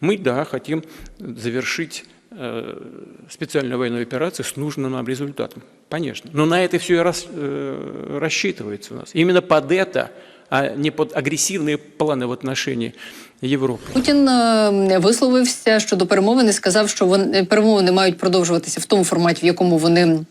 Мы, да, хотим завершить э, специальную военную операцию с нужным нам результатом. Конечно. Но на это все и рас- э, рассчитывается у нас. Именно под это, а не под агрессивные планы в отношении Европы. Путін е, висловився щодо перемовин і сказав, що вони перемовини мають продовжуватися в тому форматі, в якому вони.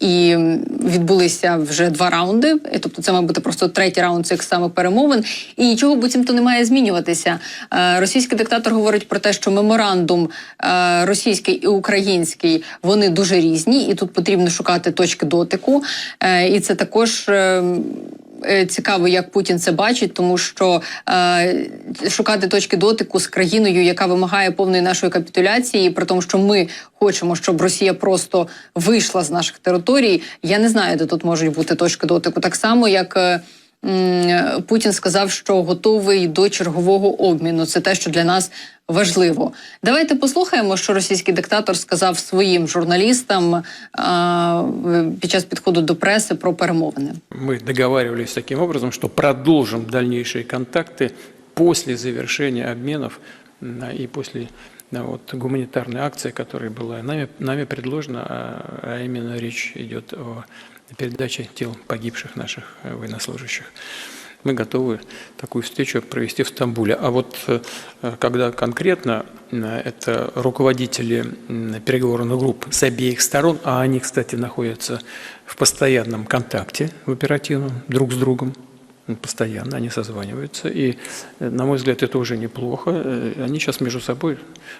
І відбулися вже два раунди, тобто це має бути просто третій раунд цих самих перемовин, і нічого буцімто не має змінюватися. Е, Російський диктатор говорить про те, що меморандум е, російський і український вони дуже різні, і тут потрібно шукати точки дотику. Е, І це також е, Е, Цікаво, як Путін це бачить, тому що е, шукати точки дотику з країною, яка вимагає повної нашої капітуляції, при тому, що ми хочемо, щоб Росія просто вийшла з наших територій. Я не знаю, де тут можуть бути точки дотику. Так само, як е, Путін сказав, що готовий до чергового обміну. Це те, що для нас важливо. Давайте послухаємо, що російський диктатор сказав своїм журналістам а, в- під час підходу до преси про перемовини. Мы договаривались таким образом, что продолжим дальнейшие контакты после завершения обменов м, и после да, вот, гуманитарной акции, которая была нами, нами предложена, а, а именно речь идет о передаче тел погибших наших э, военнослужащих. Мы готовы такую встречу провести в Стамбуле. А вот э, когда конкретно э, это руководители переговорных групп с обеих сторон, а они, кстати, находятся в постоянном контакте, в оперативном, друг с другом, постоянно они созваниваются. И, э, на мой взгляд, это уже неплохо. Э, Они сейчас между собой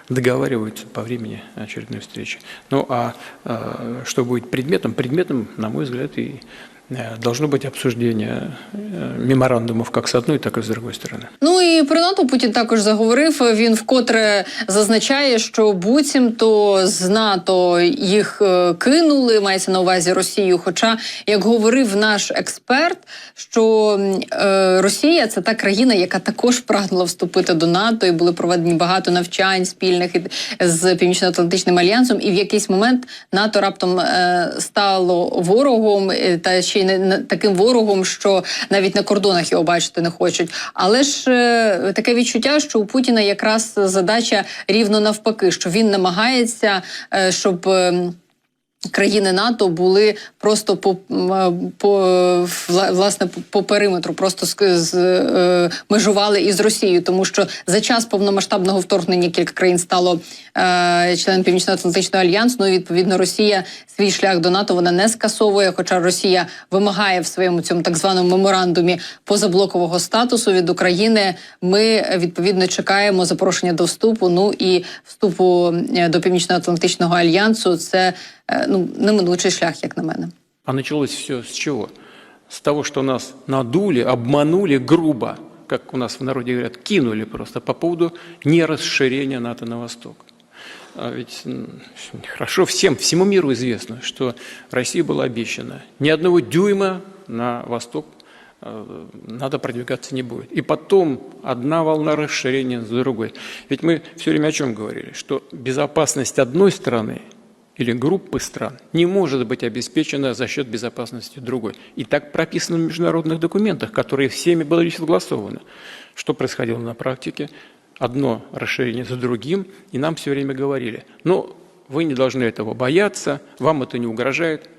договариваются по времени очередной встречи. Ну а э, что будет предметом? Предметом, на мой взгляд, и э, должно быть обсуждение э, меморандумов как с одной, так и с другой стороны. Ну і про НАТО Путін також заговорив. Він вкотре зазначає, що буцімто з НАТО їх е, кинули, мається на увазі Росію. Хоча, як говорив наш експерт, що м, е, Росія це та країна, яка також прагнула вступити до НАТО, і були проведені багато навчань спільних і- з Північно-Атлантичним альянсом. І в якийсь момент НАТО раптом е, стало ворогом, е, та ще й не таким ворогом, що навіть на кордонах його бачити не хочуть. Але ж е, таке відчуття, що у Путіна якраз задача рівно навпаки, що він намагається, е, щоб. Країни НАТО були просто по, е, по власне по, периметру, просто з, з, е, межували із Росією, тому що за час повномасштабного вторгнення кілька країн стало е, членом Північно-Атлантичного альянсу. Ну і відповідно Росія свій шлях до НАТО вона не скасовує. Хоча Росія вимагає в своєму цьому так званому меморандумі позаблокового статусу від України. Ми відповідно чекаємо запрошення до вступу. Ну і вступу е, до Північно-Атлантичного альянсу. Це ну неминучий шлях, як на мене. А началось все с чего? С того, что нас надули, обманули грубо, как у нас в народе говорят, кинули просто по поводу нерасширения НАТО на восток. А ведь хорошо всем, всему миру известно, что России было обещано ни одного дюйма на восток э, надо продвигаться не будет. И потом одна волна расширения за другой. Ведь мы все время о чем говорили? Что безопасность одной страны или группы стран не может быть обеспечена за счет безопасности другой. И так прописано в международных документах, которые всеми были согласованы. Что происходило на практике? Одно расширение за другим, и нам все время говорили, ну, вы не должны этого бояться, вам это не угрожает.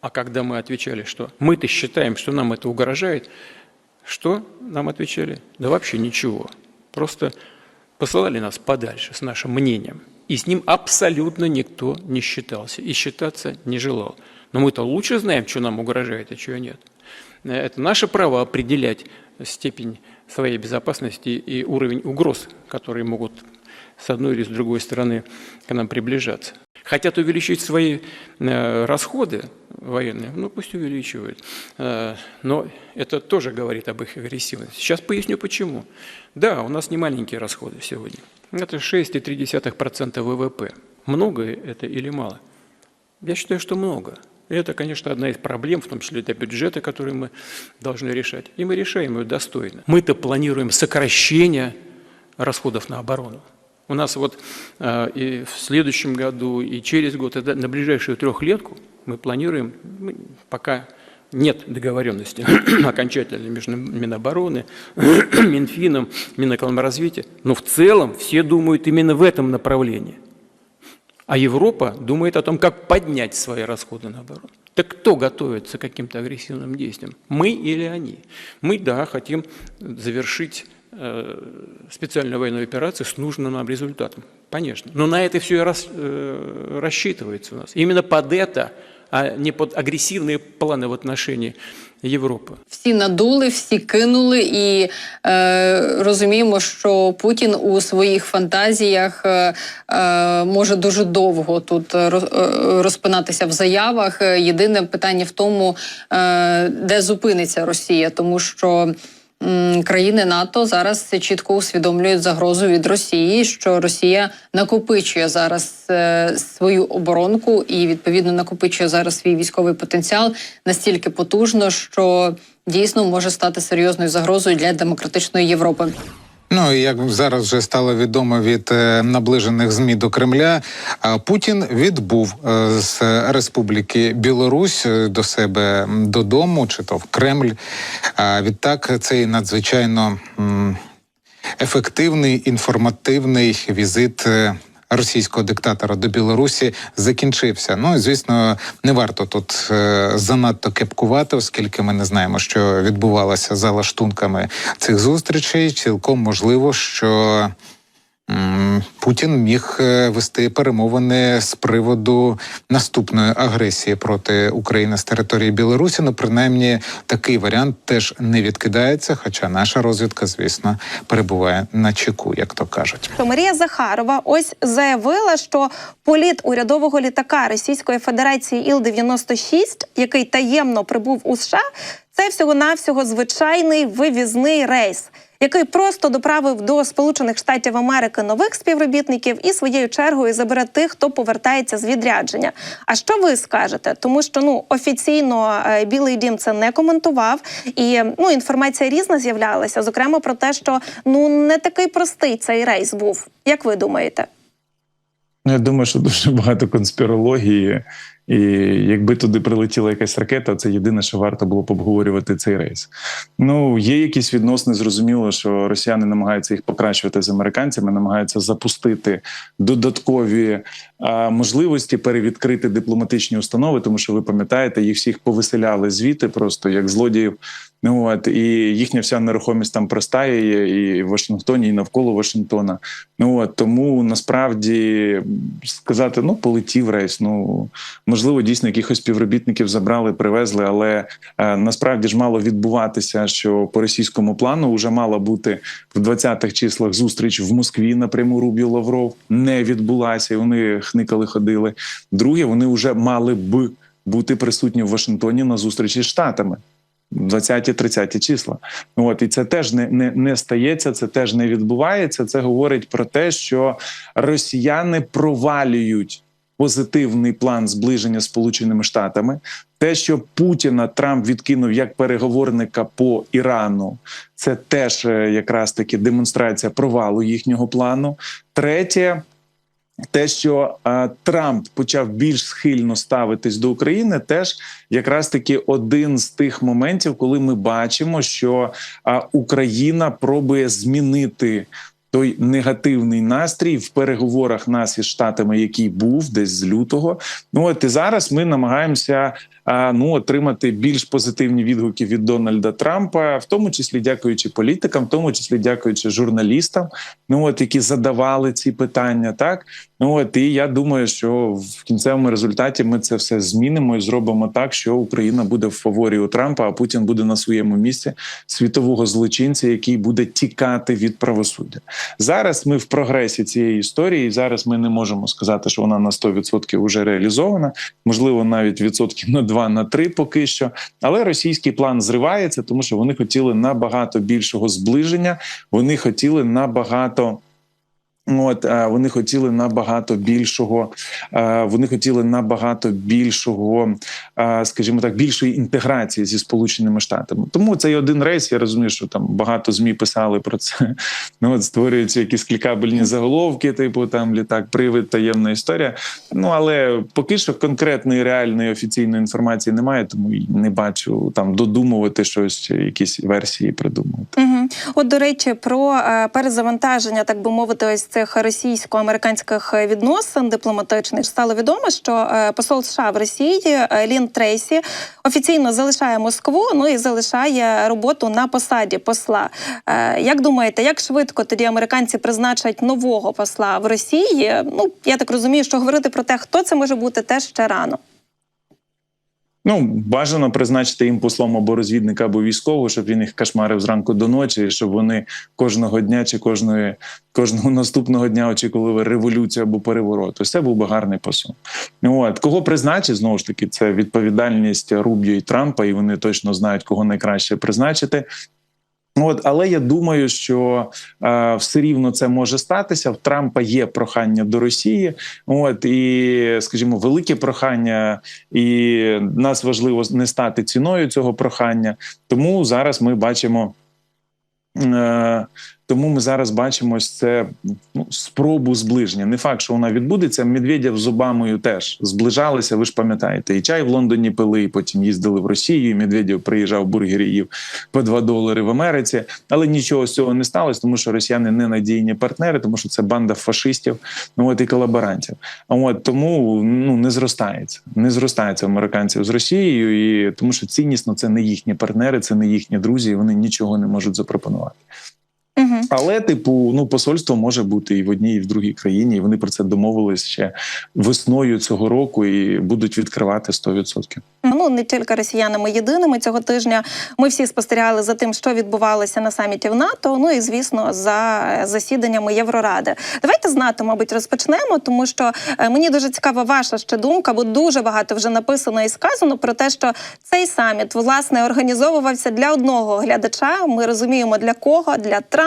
А когда мы отвечали, что мы-то считаем, что нам это угрожает, что нам отвечали? Да вообще ничего. Просто посылали нас подальше с нашим мнением. И с ним абсолютно никто не считался и считаться не желал. Но мы-то лучше знаем, что нам угрожает, а чего нет. Это наше право определять степень своей безопасности и уровень угроз, которые могут с одной или с другой стороны к нам приближаться. Хотят увеличить свои э, расходы военные, ну пусть увеличивают. Э, но это тоже говорит об их агрессивности. Сейчас поясню почему. Да, у нас не маленькие расходы сегодня. Это 6,3% ВВП. Много это или мало? Я считаю, что много. И это, конечно, одна из проблем, в том числе для бюджета, который мы должны решать. И мы решаем ее достойно. Мы-то планируем сокращение расходов на оборону. У нас вот э, и в следующем году, и через год, это на ближайшую трехлетку мы планируем, мы пока нет договоренности окончательной между Минобороны, Минфином, Минэкономразвития, но в целом все думают именно в этом направлении. А Европа думает о том, как поднять свои расходы на оборону. Так кто готовится к каким-то агрессивным действиям? Мы или они? Мы, да, хотим завершить э, специальную военную операцию с нужным нам результатом. Конечно. Но на это все и рас- э, рассчитывается у нас. Именно под это, а не под агрессивные планы в отношении Европы. Всі надули, всі кинули, і е, розуміємо, що Путін у своїх фантазіях е, е, може дуже довго тут е, роз- е, розпинатися в заявах. Е, Єдине питання в тому, е, де зупиниться Росія, тому що. Країни НАТО зараз чітко усвідомлюють загрозу від Росії, що Росія накопичує зараз е, свою оборонку і відповідно накопичує зараз свій військовий потенціал настільки потужно, що дійсно може стати серйозною загрозою для демократичної Європи. Ну і як зараз вже стало відомо від е, наближених змі до Кремля, Путін відбув е, з Республіки Білорусь е, до себе додому, чи то в Кремль. Відтак цей надзвичайно ефективний інформативний візит. Російського диктатора до Білорусі закінчився. Ну і звісно, не варто тут е, занадто кепкувати, оскільки ми не знаємо, що відбувалося за лаштунками цих зустрічей. Цілком можливо, що Путін міг е, вести перемовини з приводу наступної агресії проти України з території Білорусі. Ну, принаймні, такий варіант теж не відкидається. Хоча наша розвідка, звісно, перебуває на чеку, як то кажуть. То Марія Захарова ось заявила, що політ урядового літака Російської Федерації Іл-96, який таємно прибув у США, це всього навсього звичайний вивізний рейс, який просто доправив до Сполучених Штатів Америки нових співробітників і своєю чергою забере тих, хто повертається з відрядження. А що ви скажете? Тому що ну офіційно е, Білий Дім це не коментував, і ну інформація різна з'являлася, зокрема про те, що ну не такий простий цей рейс був. Як ви думаєте? Ну, я думаю, що дуже багато конспірології, і якби туди прилетіла якась ракета, це єдине, що варто було б обговорювати цей рейс. Ну, є якісь відносини, зрозуміло, що росіяни намагаються їх покращувати з американцями, намагаються запустити додаткові а, можливості перевідкрити дипломатичні установи, тому що ви пам'ятаєте, їх всіх повиселяли звідти, просто як злодіїв. Ну от і їхня вся нерухомість там простає і в Вашингтоні, і навколо Вашингтона. Ну от тому насправді сказати, ну полетів рейс. Ну можливо, дійсно якихось співробітників забрали, привезли, але е, насправді ж мало відбуватися, що по російському плану вже мала бути в 20-х числах зустріч в Москві напряму Рубіо Лавров. Не відбулася, і вони хникали, ходили. Друге, вони вже мали б бути присутні в Вашингтоні на зустрічі з штатами. 20-30 числа. От і це теж не, не, не стається, це теж не відбувається. Це говорить про те, що росіяни провалюють позитивний план зближення з Сполученими Штатами. Те, що Путіна Трамп відкинув як переговорника по Ірану, це теж е, якраз таки демонстрація провалу їхнього плану. Третє. Те, що е, Трамп почав більш схильно ставитись до України, теж якраз таки один з тих моментів, коли ми бачимо, що е, Україна пробує змінити той негативний настрій в переговорах нас із штатами, який був десь з лютого. Ну от і зараз ми намагаємося а, ну отримати більш позитивні відгуки від Дональда Трампа, в тому числі дякуючи політикам, в тому числі дякуючи журналістам, ну от які задавали ці питання, так ну от і я думаю, що в кінцевому результаті ми це все змінимо і зробимо так, що Україна буде в фаворі у Трампа, а Путін буде на своєму місці світового злочинця, який буде тікати від правосуддя. Зараз ми в прогресі цієї історії. і Зараз ми не можемо сказати, що вона на 100% вже реалізована, можливо, навіть відсотків на 2 на 3 поки що. Але російський план зривається, тому що вони хотіли набагато більшого зближення. Вони хотіли набагато От е, вони хотіли набагато більшого, е, вони хотіли набагато більшого, е, скажімо так, більшої інтеграції зі сполученими штатами. Тому цей один рейс. Я розумію, що там багато змі писали про це. Ну от створюються якісь клікабельні заголовки, типу там літак, привид, таємна історія. Ну але поки що конкретної реальної офіційної інформації немає, тому не бачу там додумувати щось, якісь версії придумувати. Угу. От до речі, про перезавантаження, так би мовити, ось цих російсько-американських відносин дипломатичних стало відомо, що е, посол США в Росії е, Лін Трейсі офіційно залишає Москву, ну і залишає роботу на посаді посла. Е, як думаєте, як швидко тоді американці призначать нового посла в Росії? Ну я так розумію, що говорити про те, хто це може бути, теж ще рано. Ну, бажано призначити їм послом або розвідника, або військового, щоб він їх кошмарив зранку до ночі, щоб вони кожного дня чи кожної кожного наступного дня очікували революцію або переворот. Ось це був би гарний посол. От кого призначить знову ж таки, це відповідальність Рубіо і Трампа, і вони точно знають, кого найкраще призначити. От, але я думаю, що е, все рівно це може статися. В Трампа є прохання до Росії. От і, скажімо, велике прохання, і нас важливо не стати ціною цього прохання. Тому зараз ми бачимо. Е, тому ми зараз бачимо це ну, спробу зближення. Не факт, що вона відбудеться. Медведєв з Обамою теж зближалися. Ви ж пам'ятаєте, і чай в Лондоні пили, і потім їздили в Росію. і Медведєв приїжджав бургери їв по 2 долари в Америці. Але нічого з цього не сталося, тому що росіяни не надійні партнери, тому що це банда фашистів, ну от і колаборантів. А от тому ну не зростається, не зростається американців з Росією, і тому що ціннісно це не їхні партнери, це не їхні друзі. і Вони нічого не можуть запропонувати. Угу. Але, типу, ну посольство може бути і в одній, і в другій країні. і Вони про це домовились ще весною цього року і будуть відкривати 100%. Ну не тільки росіянами єдиними цього тижня. Ми всі спостерігали за тим, що відбувалося на саміті в НАТО. Ну і звісно, за засіданнями Євроради. Давайте з НАТО, мабуть, розпочнемо, тому що е, мені дуже цікава ваша ще думка, бо дуже багато вже написано і сказано про те, що цей саміт власне організовувався для одного глядача. Ми розуміємо для кого, для Трампа,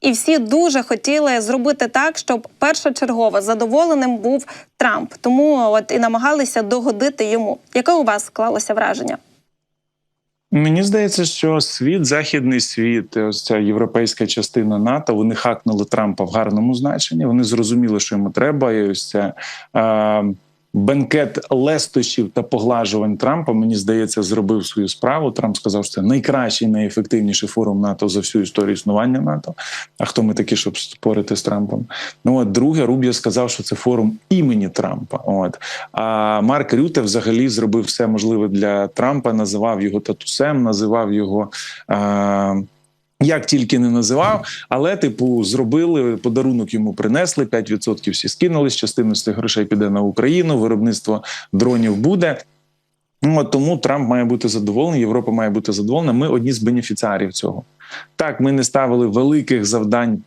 і всі дуже хотіли зробити так, щоб першочергово задоволеним був Трамп. Тому от і намагалися догодити йому. Яке у вас склалося враження? Мені здається, що світ, західний світ, ось ця європейська частина НАТО, вони хакнули Трампа в гарному значенні. Вони зрозуміли, що йому треба. І ось ця е, бенкет лестощів та поглажувань Трампа, мені здається, зробив свою справу. Трамп сказав, що це найкращий, найефективніший форум НАТО за всю історію існування НАТО. А хто ми такі, щоб спорити з Трампом? Ну от друге, Рубіо сказав, що це форум імені Трампа. От а Марк Рюте взагалі зробив все можливе для Трампа, називав його татусем, називав його. А, як тільки не називав, але типу зробили подарунок йому принесли 5% всі скинулись. Частину з цих грошей піде на Україну. Виробництво дронів буде. Ну тому Трамп має бути задоволений. Європа має бути задоволена. Ми одні з бенефіціарів цього. Так, ми не ставили великих завдань.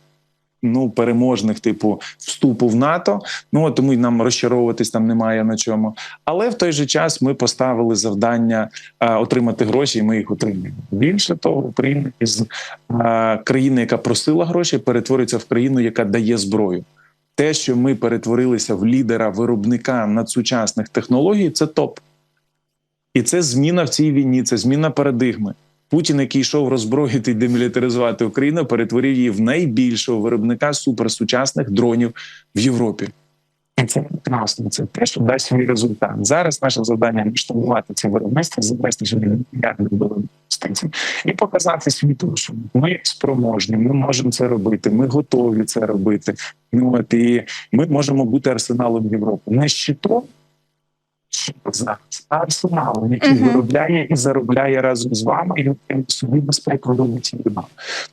Ну, переможних, типу, вступу в НАТО. Ну тому й нам розчаровуватись там немає на чому. Але в той же час ми поставили завдання а, отримати гроші, і ми їх отримали. Більше того, Україна із а, країни, яка просила гроші, перетвориться в країну, яка дає зброю. Те, що ми перетворилися в лідера виробника надсучасних технологій, це топ. І це зміна в цій війні, це зміна парадигми. Путін, який йшов роззброїти і демілітаризувати Україну, перетворив її в найбільшого виробника суперсучасних дронів в Європі. І це прекрасно. Це те, що дасть свій результат. Зараз наше завдання масштабувати це виробництво, завести вже мільярди доларів інвестицій і показати світу, що ми спроможні, ми можемо це робити, ми готові це робити. Ну от і ми можемо бути арсеналом Європи. Не щитом, зараз, а який Мгм. виробляє і заробляє разом з вами, і він собі безпеку робить і нам.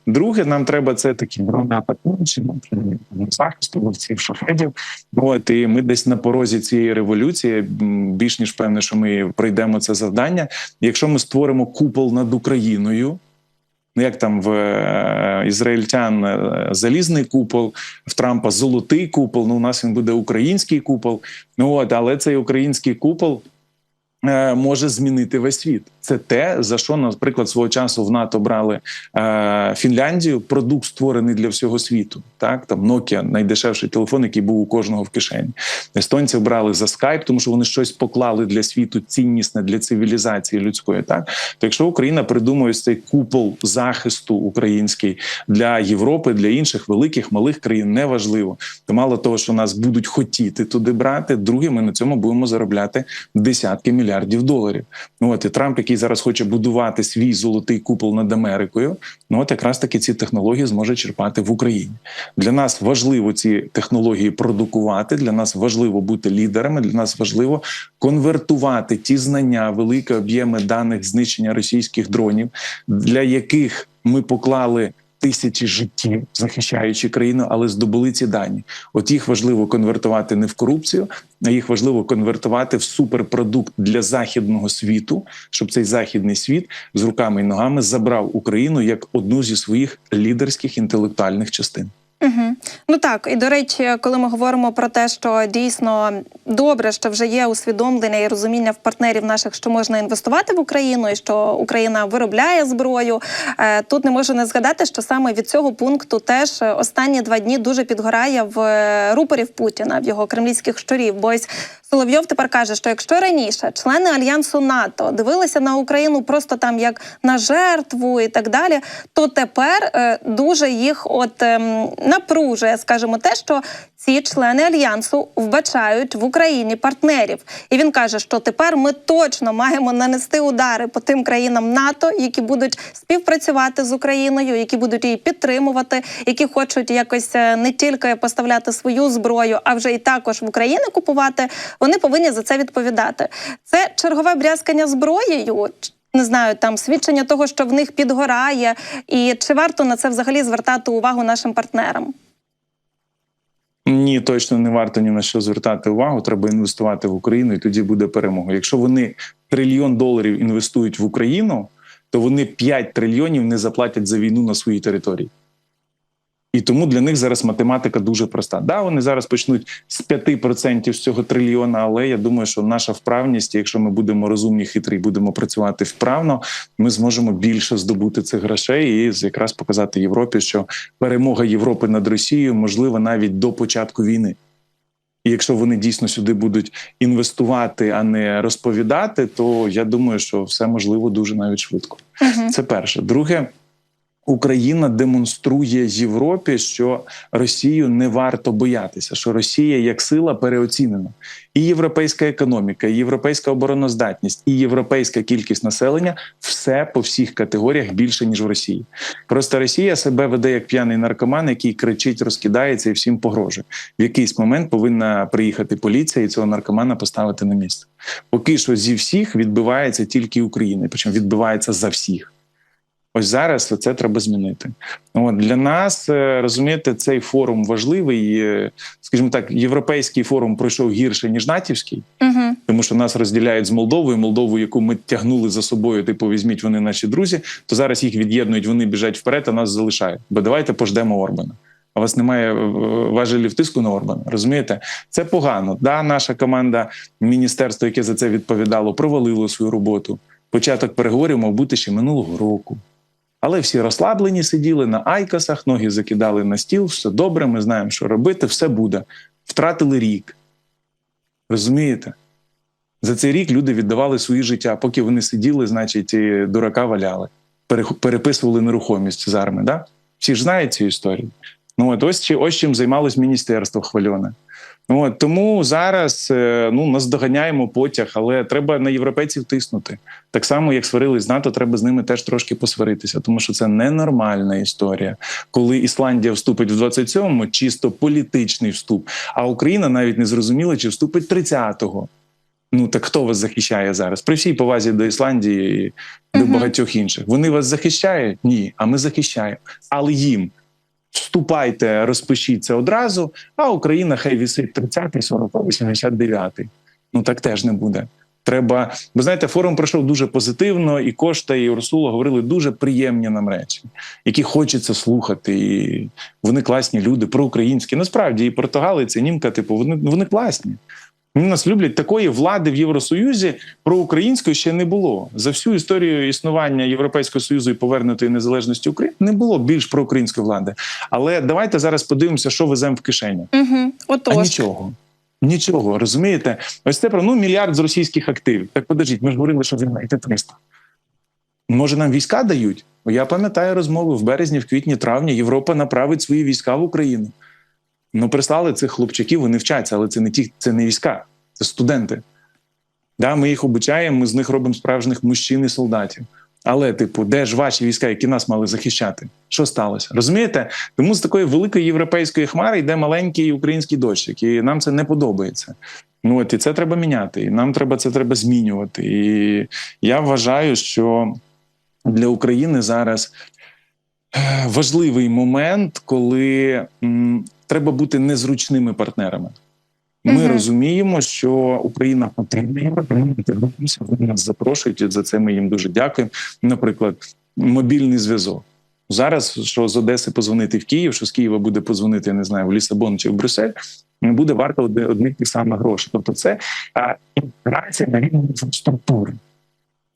Друге, нам треба це такі дрони атакуючі, наприклад, захисту ловців шахедів. От і ми десь на порозі цієї революції. Більш ніж певне, що ми пройдемо це завдання. Якщо ми створимо купол над Україною. Ну, як там в е, ізраїльтян е, залізний купол, в Трампа золотий купол. Ну, у нас він буде український купол. Ну от, але цей український купол е, може змінити весь світ. Це те, за що, наприклад, свого часу в НАТО брали е, Фінляндію. Продукт створений для всього світу. Так там Nokia, найдешевший телефон, який був у кожного в кишені. Естонців брали за Skype, тому що вони щось поклали для світу ціннісне для цивілізації людської. Так то якщо Україна придумує цей купол захисту український для Європи, для інших великих малих країн, неважливо, то мало того, що нас будуть хотіти туди брати. Друге, ми на цьому будемо заробляти десятки мільярдів доларів. Ну от і Трамп, який зараз хоче будувати свій золотий купол над Америкою, ну от якраз таки ці технології зможе черпати в Україні. Для нас важливо ці технології продукувати. Для нас важливо бути лідерами. Для нас важливо конвертувати ті знання, великі об'єми даних знищення російських дронів, для яких ми поклали. Тисячі життів захищаючи країну, але здобули ці дані. От їх важливо конвертувати не в корупцію, а їх важливо конвертувати в суперпродукт для західного світу, щоб цей західний світ з руками і ногами забрав Україну як одну зі своїх лідерських інтелектуальних частин. Угу. Ну так, і до речі, коли ми говоримо про те, що дійсно добре, що вже є усвідомлення і розуміння в партнерів наших, що можна інвестувати в Україну, і що Україна виробляє зброю. е, Тут не можу не згадати, що саме від цього пункту теж останні два дні дуже підгорає в е, рупорів Путіна, в його кремлівських щурів. Бо ось Соловйов тепер каже, що якщо раніше члени альянсу НАТО дивилися на Україну просто там як на жертву і так далі, то тепер е, дуже їх от ем, напружує, скажімо, те, що ці члени альянсу вбачають в Україні партнерів. І він каже, що тепер ми точно маємо нанести удари по тим країнам НАТО, які будуть співпрацювати з Україною, які будуть її підтримувати, які хочуть якось е, не тільки поставляти свою зброю, а вже і також в Україні купувати. Вони повинні за це відповідати. Це чергове брязкання зброєю. Не знаю, там свідчення того, що в них підгорає, і чи варто на це взагалі звертати увагу нашим партнерам? Ні, точно не варто ні на що звертати увагу. Треба інвестувати в Україну, і тоді буде перемога. Якщо вони трильйон доларів інвестують в Україну, то вони 5 трильйонів не заплатять за війну на своїй території. І тому для них зараз математика дуже проста. Да, вони зараз почнуть з 5% з цього трильйона, але я думаю, що наша вправність, якщо ми будемо розумні, хитрі, будемо працювати вправно, ми зможемо більше здобути цих грошей і якраз показати Європі, що перемога Європи над Росією можлива навіть до початку війни. І якщо вони дійсно сюди будуть інвестувати, а не розповідати, то я думаю, що все можливо дуже навіть швидко. Угу. Це перше. Друге, Україна демонструє Європі, що Росію не варто боятися, що Росія як сила переоцінена. І європейська економіка, і європейська обороноздатність, і європейська кількість населення все по всіх категоріях більше ніж в Росії. Просто Росія себе веде як п'яний наркоман, який кричить, розкидається і всім погрожує. В якийсь момент повинна приїхати поліція і цього наркомана поставити на місце. Поки що зі всіх відбивається тільки Україна, причому відбивається за всіх. Ось зараз це треба змінити. От для нас е, розумієте, цей форум важливий. Е, Скажімо так, європейський форум пройшов гірше ніж натівський, Угу. тому що нас розділяють з Молдовою. Молдову, яку ми тягнули за собою, типу візьміть вони наші друзі. То зараз їх від'єднують, вони біжать вперед, а нас залишають. Бо давайте пождемо Орбана. А у вас немає е, важелів тиску на Орбана. Розумієте, це погано. Да, наша команда, міністерство, яке за це відповідало, провалило свою роботу. Початок переговорів мав бути ще минулого року. Але всі розслаблені сиділи на айкасах, ноги закидали на стіл, все добре, ми знаємо, що робити, все буде. Втратили рік. Розумієте? За цей рік люди віддавали свої життя, поки вони сиділи, значить, і дурака валяли, переписували нерухомість з арми. Да? Всі ж знають цю історію. Ну, от ось, ось чим займалось міністерство хвальоне. От, тому зараз е, ну, нас доганяємо потяг, але треба на європейців тиснути. Так само, як сварились з НАТО, треба з ними теж трошки посваритися, тому що це ненормальна історія. Коли Ісландія вступить в 27-му, чисто політичний вступ, а Україна навіть не зрозуміла, чи вступить 30-го. Ну так хто вас захищає зараз? При всій повазі до Ісландії і до Мгм. багатьох інших. Вони вас захищають? Ні, а ми захищаємо. Але їм вступайте, розпишіться одразу, а Україна хай вісить 30-й, 40-й, 89-й. Ну так теж не буде. Треба, ви знаєте, форум пройшов дуже позитивно, і Кошта, і Урсула говорили дуже приємні нам речі, які хочеться слухати. І вони класні люди, проукраїнські. Насправді, і португалець, і німка, типу, вони, вони класні. Вони нас люблять такої влади в Євросоюзі проукраїнської ще не було. За всю історію існування Європейського союзу і повернутої незалежності України не було більш проукраїнської влади. Але давайте зараз подивимося, що веземо в кишені. Угу. А нічого. Нічого, розумієте? Ось це про ну мільярд з російських активів. Так подождіть, ми ж говорили, що війна йде 300. Може, нам війська дають? Я пам'ятаю розмови в березні, в квітні, травні. Європа направить свої війська в Україну. Ну, прислали цих хлопчаків, вони вчаться, але це не ті, це не війська, це студенти. Да, ми їх обучаємо, ми з них робимо справжніх мужчин і солдатів. Але, типу, де ж ваші війська, які нас мали захищати? Що сталося? Розумієте? Тому з такої великої європейської хмари йде маленький український дощик, і нам це не подобається. Ну от і це треба міняти, і нам треба це треба змінювати. І я вважаю, що для України зараз е, важливий момент, коли треба бути незручними партнерами. Ми Мгм. розуміємо, що Україна потрібна Вони нас запрошують, і за це ми їм дуже дякуємо. Наприклад, мобільний зв'язок. Зараз, що з Одеси позвонити в Київ, що з Києва буде позвонити, я не знаю, в Лісабон чи в Брюссель, не буде варто одних тих самих грошей. Тобто, це інтеграція на рівні інфраструктури.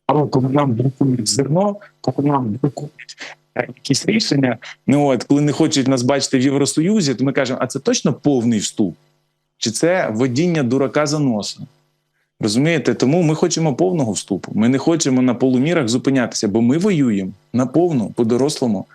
Але коли нам блокують зерно, коли нам блокують е, якісь рішення, ну от коли не хочуть нас бачити в Євросоюзі, то ми кажемо, а це точно повний вступ? Чи це водіння дурака за носа? Розумієте, тому ми хочемо повного вступу. Ми не хочемо на полумірах зупинятися, бо ми воюємо на повну, по-дорослому.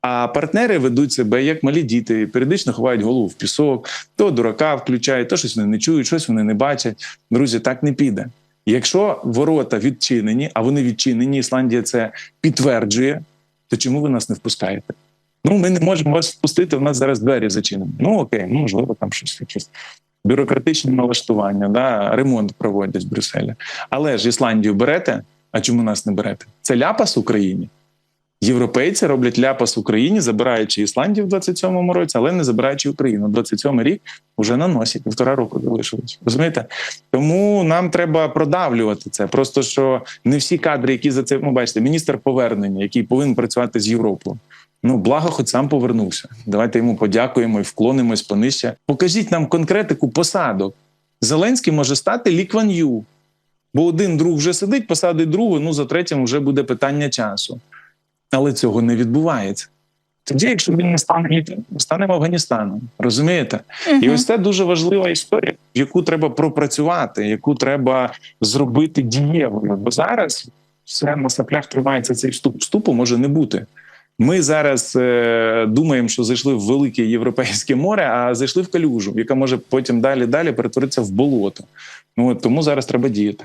А партнери ведуть себе як малі діти, періодично ховають голову в пісок, то дурака включають, то щось вони не чують, щось вони не бачать. Друзі, так не піде. Якщо ворота відчинені, а вони відчинені, Ісландія це підтверджує, то чому ви нас не впускаєте? Ну, ми не можемо вас впустити, у нас зараз двері зачинені. Ну окей, ну можливо, там щось якесь бюрократичне налаштування, да, ремонт проводять в Брюсселі. Але ж Ісландію берете, а чому нас не берете? Це ляпас Україні. Європейці роблять ляпас Україні, забираючи Ісландію в 27-му році, але не забираючи Україну. 27-й рік вже на носі, півтора року залишилось. Розумієте? Тому нам треба продавлювати це. Просто що не всі кадри, які за це ну, бачите, міністр повернення, який повинен працювати з Європою. Ну, благо, хоч сам повернувся. Давайте йому подякуємо і вклонимось понижче. Покажіть нам конкретику посадок. Зеленський може стати Лікван Ю. Бо один друг вже сидить, посадить другу, ну за третім вже буде питання часу. Але цього не відбувається. Тоді, якщо він не стане Гітлером, ми станемо Афганістаном. Розумієте? І ось це дуже важлива історія, яку треба пропрацювати, яку треба зробити дієвою. Бо зараз все на саплях тримається цей вступ. Вступу може не бути. Ми зараз е, думаємо, що зайшли в велике європейське море, а зайшли в калюжу, яка може потім далі далі перетворитися в болото. Ну от тому зараз треба діяти.